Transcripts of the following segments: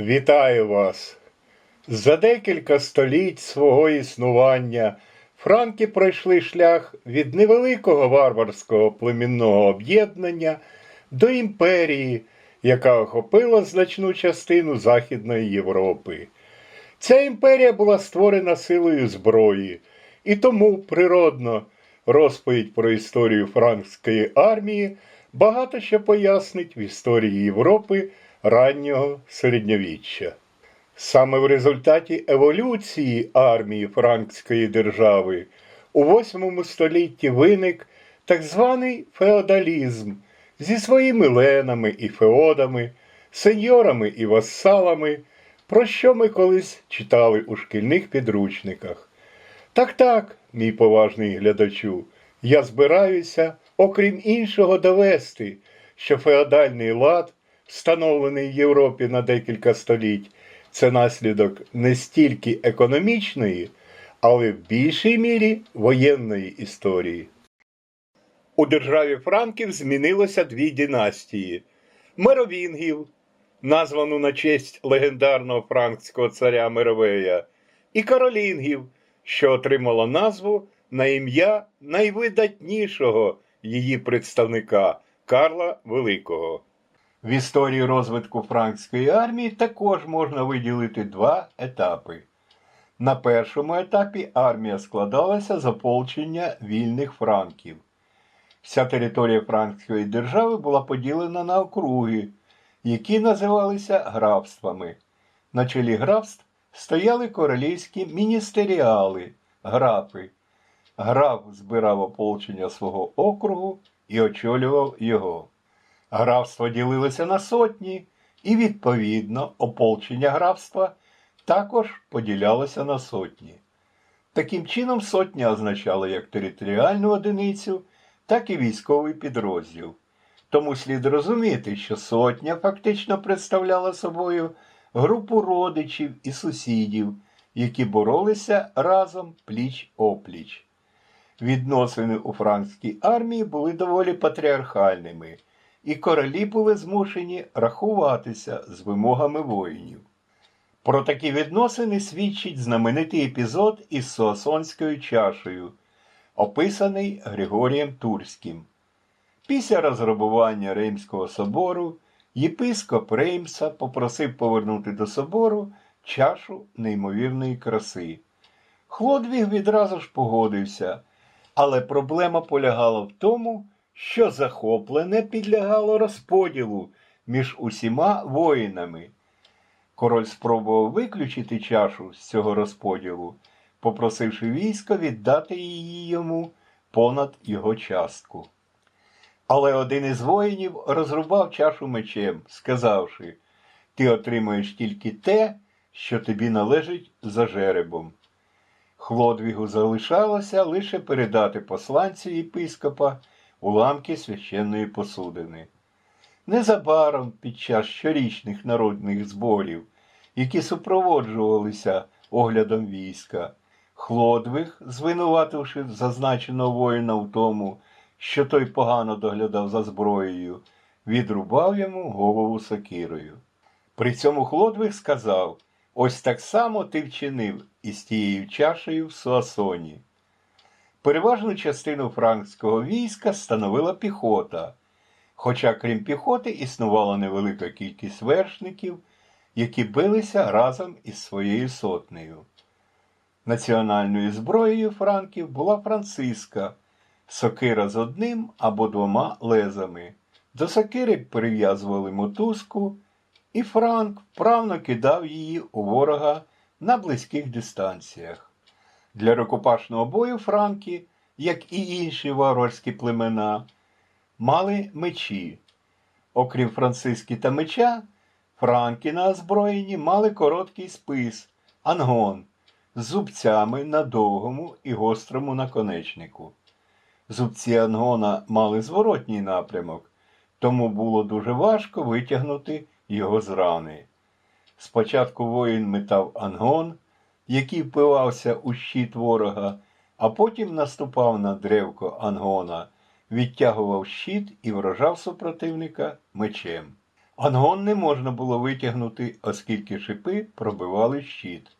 Вітаю вас! За декілька століть свого існування франки пройшли шлях від невеликого варварського племінного об'єднання до імперії, яка охопила значну частину Західної Європи. Ця імперія була створена силою зброї, і тому природно розповідь про історію франкської армії багато що пояснить в історії Європи раннього середньовіччя. Саме в результаті еволюції армії Франкської держави у VIII столітті виник так званий феодалізм зі своїми ленами і феодами, сеньорами і вассалами, про що ми колись читали у шкільних підручниках. Так, так, мій поважний глядачу, я збираюся, окрім іншого, довести, що феодальний лад, встановлений в Європі на декілька століть, це наслідок не стільки економічної, але в більшій мірі воєнної історії. У державі Франків змінилося дві династії: Меровінгів, названу на честь легендарного франкського царя Меровея, і Каролінгів, що отримала назву на ім'я найвидатнішого її представника Карла Великого. В історії розвитку франкської армії також можна виділити два етапи. На першому етапі армія складалася з ополчення вільних франків. Вся територія Франкської держави була поділена на округи, які називалися графствами. На чолі графств стояли королівські міністеріали, графи. Граф збирав ополчення свого округу і очолював його. Графство ділилося на сотні, і, відповідно, ополчення графства також поділялося на сотні. Таким чином, сотня означала як територіальну одиницю, так і військовий підрозділ. Тому слід розуміти, що сотня фактично представляла собою групу родичів і сусідів, які боролися разом пліч-опліч. Відносини у франкській армії були доволі патріархальними, і королі були змушені рахуватися з вимогами воїнів. Про такі відносини свідчить знаменитий епізод із Соасонською чашею, описаний Григорієм Турським. Після розграбування Римського собору єпископ Реймса попросив повернути до собору чашу неймовірної краси. Хлодвіг відразу ж погодився, але проблема полягала в тому, що захоплене підлягало розподілу між усіма воїнами. Король спробував виключити чашу з цього розподілу, попросивши військо віддати її йому понад його частку. Але один із воїнів розрубав чашу мечем, сказавши Ти отримуєш тільки те, що тобі належить за жеребом. Хлодвігу залишалося лише передати посланцю єпископа уламки священної посудини. Незабаром під час щорічних народних зборів, які супроводжувалися оглядом війська, Хлодвиг, звинувативши зазначеного воїна в тому, що той погано доглядав за зброєю, відрубав йому голову сокирою. При цьому Хлодвиг сказав ось так само ти вчинив із тією чашею в Суасоні. Переважну частину франкського війська становила піхота, хоча крім піхоти існувала невелика кількість вершників, які билися разом із своєю сотнею. Національною зброєю франків була франциска, сокира з одним або двома лезами. До сокири прив'язували мотузку, і Франк вправно кидав її у ворога на близьких дистанціях. Для рукопашного бою франки, як і інші варварські племена, мали мечі. Окрім франциски та меча, франки на озброєнні мали короткий спис, ангон з зубцями на довгому і гострому наконечнику. Зубці ангона мали зворотній напрямок, тому було дуже важко витягнути його з рани. Спочатку воїн метав ангон, який впивався у щит ворога, а потім наступав на древко ангона, відтягував щит і вражав супротивника мечем. Ангон не можна було витягнути, оскільки шипи пробивали щит.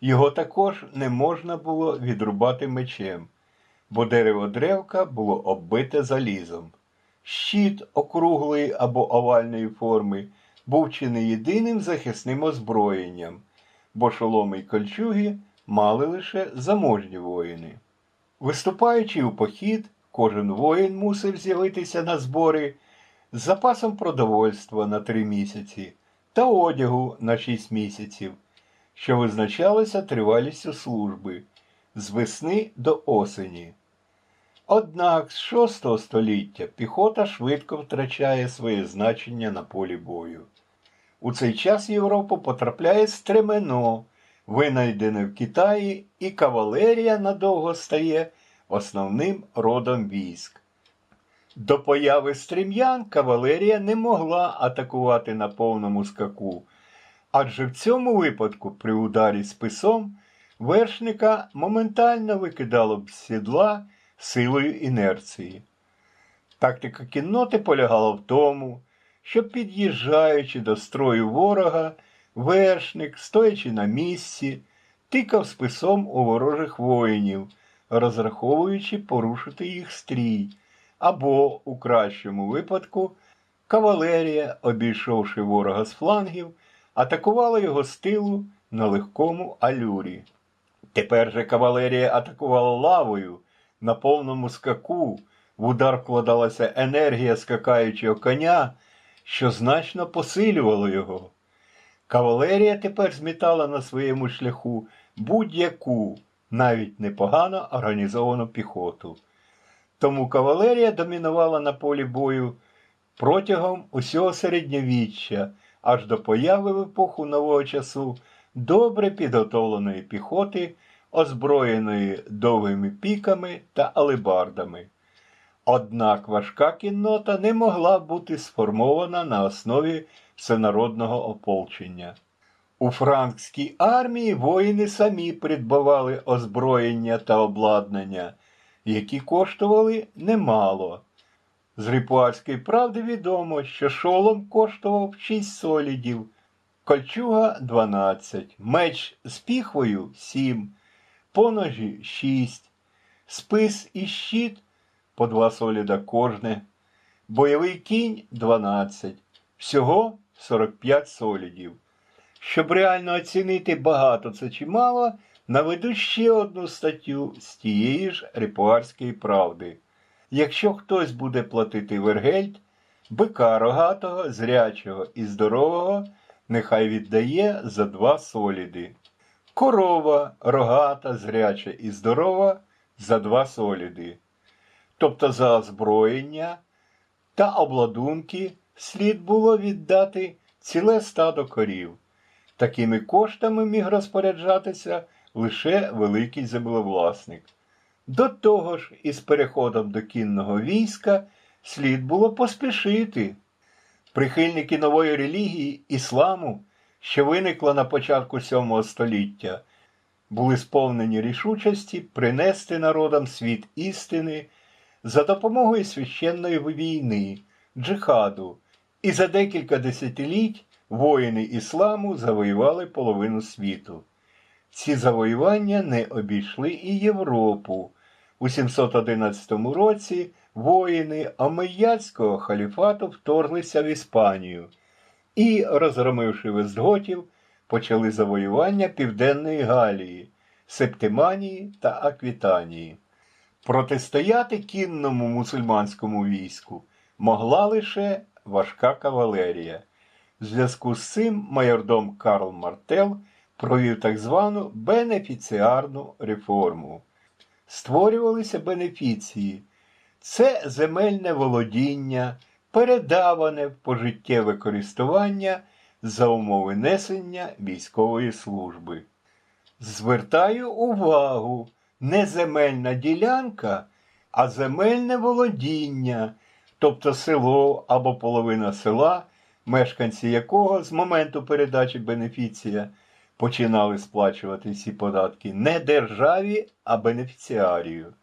Його також не можна було відрубати мечем, бо дерево древка було оббите залізом. Щит округлої або овальної форми був чи не єдиним захисним озброєнням, бо шоломи й кольчуги мали лише заможні воїни. Виступаючи у похід, кожен воїн мусив з'явитися на збори з запасом продовольства на три місяці та одягу на шість місяців, що визначалися тривалістю служби з весни до осені. Однак з VI століття піхота швидко втрачає своє значення на полі бою. У цей час Європу потрапляє стремено, винайдене в Китаї, і кавалерія надовго стає основним родом військ. До появи стрім'ян кавалерія не могла атакувати на повному скаку, адже в цьому випадку при ударі списом вершника моментально викидало б сідла силою інерції. Тактика кінноти полягала в тому, що під'їжджаючи до строю ворога, вершник, стоячи на місці, тикав списом у ворожих воїнів, розраховуючи порушити їх стрій, або, у кращому випадку, кавалерія, обійшовши ворога з флангів, атакувала його з тилу на легкому алюрі. Тепер же кавалерія атакувала лавою на повному скаку, в удар вкладалася енергія скакаючого коня, що значно посилювало його. Кавалерія тепер змітала на своєму шляху будь-яку, навіть непогано організовану піхоту. Тому кавалерія домінувала на полі бою протягом усього середньовіччя, аж до появи в епоху нового часу добре підготовленої піхоти, озброєної довгими піками та алебардами. Однак важка кіннота не могла бути сформована на основі всенародного ополчення. У франкській армії воїни самі придбавали озброєння та обладнання, які коштували немало. З ріпуарської правди відомо, що шолом коштував 6 солідів, кольчуга 12, меч з піхвою 7, поножі 6, спис і щит по 2 соліда кожне, бойовий кінь 12, всього 45 солідів. Щоб реально оцінити багато це чи мало, наведу ще одну статтю з тієї ж репуарської правди. Якщо хтось буде платити вергельд, бика рогатого, зрячого і здорового, нехай віддає за два соліди. Корова рогата, зряча і здорова за два соліди. Тобто за озброєння та обладунки слід було віддати ціле стадо корів. Такими коштами міг розпоряджатися лише великий землевласник. До того ж, із переходом до кінного війська слід було поспішити. Прихильники нової релігії ісламу, що виникла на початку VII століття, були сповнені рішучості принести народам світ істини за допомогою священної війни, джихаду, і за декілька десятиліть воїни ісламу завоювали половину світу. Ці завоювання не обійшли і Європу. У 711 році воїни Омейядського халіфату вторглися в Іспанію і, розгромивши вестготів, почали завоювання Південної Галії, Септиманії та Аквітанії. Протистояти кінному мусульманському війську могла лише важка кавалерія. В зв'язку з цим майордом Карл Мартел провів так звану бенефіціарну реформу. Створювалися бенефіції. Це земельне володіння, передаване в пожиттєве користування за умови несення військової служби. Звертаю увагу, не земельна ділянка, а земельне володіння, тобто село або половина села, мешканці якого з моменту передачі бенефіція починали сплачувати ці податки не державі, а бенефіціарію.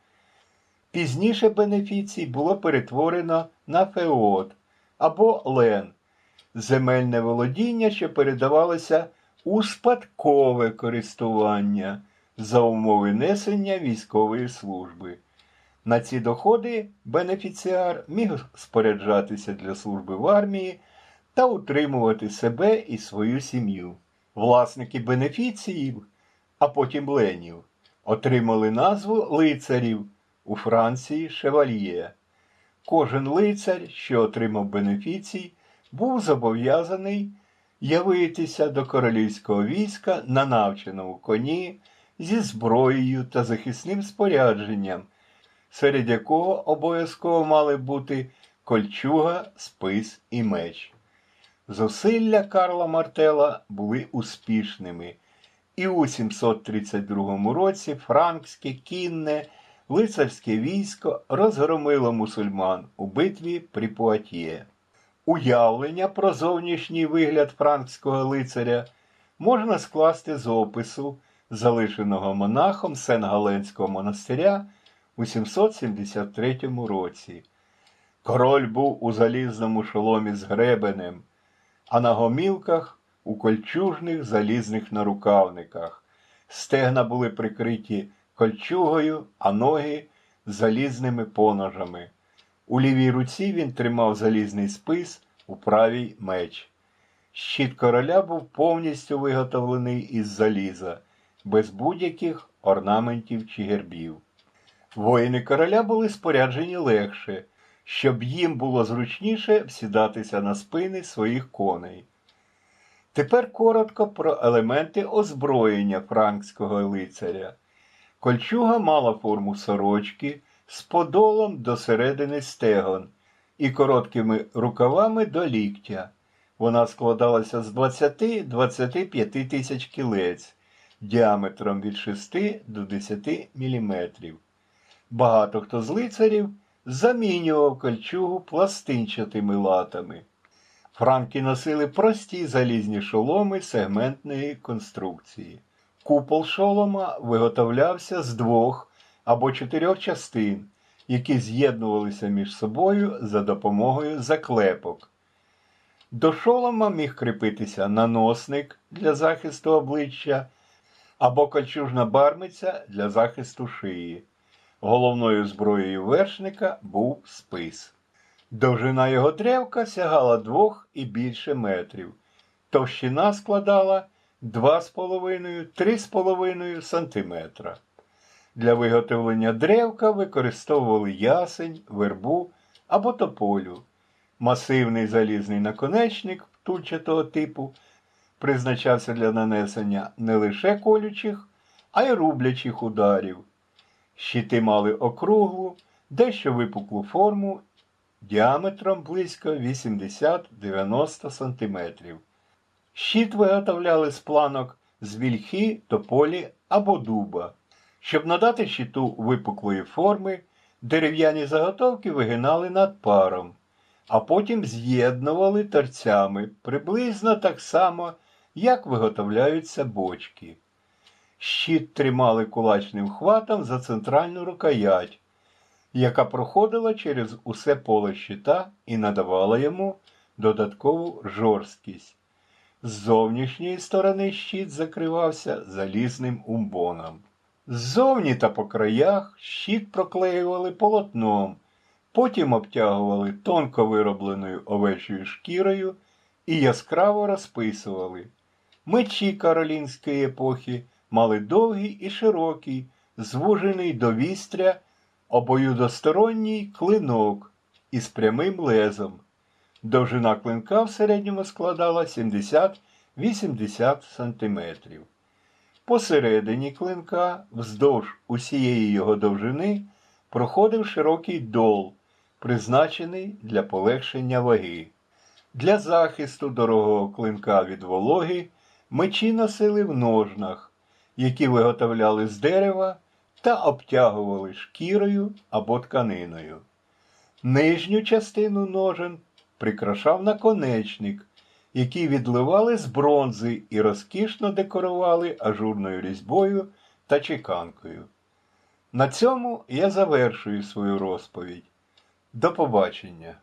Пізніше бенефіцій було перетворено на феод або лен, земельне володіння, що передавалося у спадкове користування за умови несення військової служби. На ці доходи бенефіціар міг споряджатися для служби в армії та утримувати себе і свою сім'ю. Власники бенефіціїв, а потім ленів, отримали назву лицарів у Франції шевальє. Кожен лицар, що отримав бенефіцій, був зобов'язаний явитися до королівського війська на навченому коні зі зброєю та захисним спорядженням, серед якого обов'язково мали бути кольчуга, спис і меч. Зусилля Карла Мартела були успішними, і у 732 році франкське кінне лицарське військо розгромило мусульман у битві при Пуатьє. Уявлення про зовнішній вигляд франкського лицаря можна скласти з опису, залишеного монахом Сен-Галенського монастиря у 773 році. Король був у залізному шоломі з гребенем, а на гомілках у кольчужних залізних нарукавниках. Стегна були прикриті кольчугою, а ноги залізними поножами. У лівій руці він тримав залізний спис, у правій меч. Щит короля був повністю виготовлений із заліза, без будь-яких орнаментів чи гербів. Воїни короля були споряджені легше, щоб їм було зручніше всідатися на спини своїх коней. Тепер коротко про елементи озброєння франкського лицаря. Кольчуга мала форму сорочки з подолом до середини стегон і короткими рукавами до ліктя. Вона складалася з 20-25 тисяч кілець діаметром від 6 до 10 міліметрів. Багато хто з лицарів замінював кольчугу пластинчатими латами. Франки носили прості залізні шоломи сегментної конструкції. Купол шолома виготовлявся з двох або чотирьох частин, які з'єднувалися між собою за допомогою заклепок. До шолома міг кріпитися наносник для захисту обличчя або кольчужна бармиця для захисту шиї. Головною зброєю вершника був спис. Довжина його древка сягала двох і більше метрів. Товщина складала 2,5-3,5 сантиметра. Для виготовлення древка використовували ясень, вербу або тополю. Масивний залізний наконечник втульчатого типу призначався для нанесення не лише колючих, а й рублячих ударів. Щити мали округлу, дещо випуклу форму діаметром близько 80-90 см. Щит виготовляли з планок з вільхи, тополі або дуба. Щоб надати щиту випуклої форми, дерев'яні заготовки вигинали над паром, а потім з'єднували торцями приблизно так само, як виготовляються бочки. Щит тримали кулачним хватом за центральну рукоять, яка проходила через усе поле щита і надавала йому додаткову жорсткість. З зовнішньої сторони щит закривався залізним умбоном. Ззовні та по краях щит проклеювали полотном, потім обтягували тонко виробленою овечою шкірою і яскраво розписували. Мечі каролінської епохи мали довгий і широкий, звужений до вістря, обоюдосторонній клинок із прямим лезом. Довжина клинка в середньому складала 70-80 см. Посередині клинка, вздовж усієї його довжини, проходив широкий дол, призначений для полегшення ваги. Для захисту дорогого клинка від вологи мечі носили в ножнах, які виготовляли з дерева та обтягували шкірою або тканиною. Нижню частину ножен прикрашав наконечник, який відливали з бронзи і розкішно декорували ажурною різьбою та чеканкою. На цьому я завершую свою розповідь. До побачення!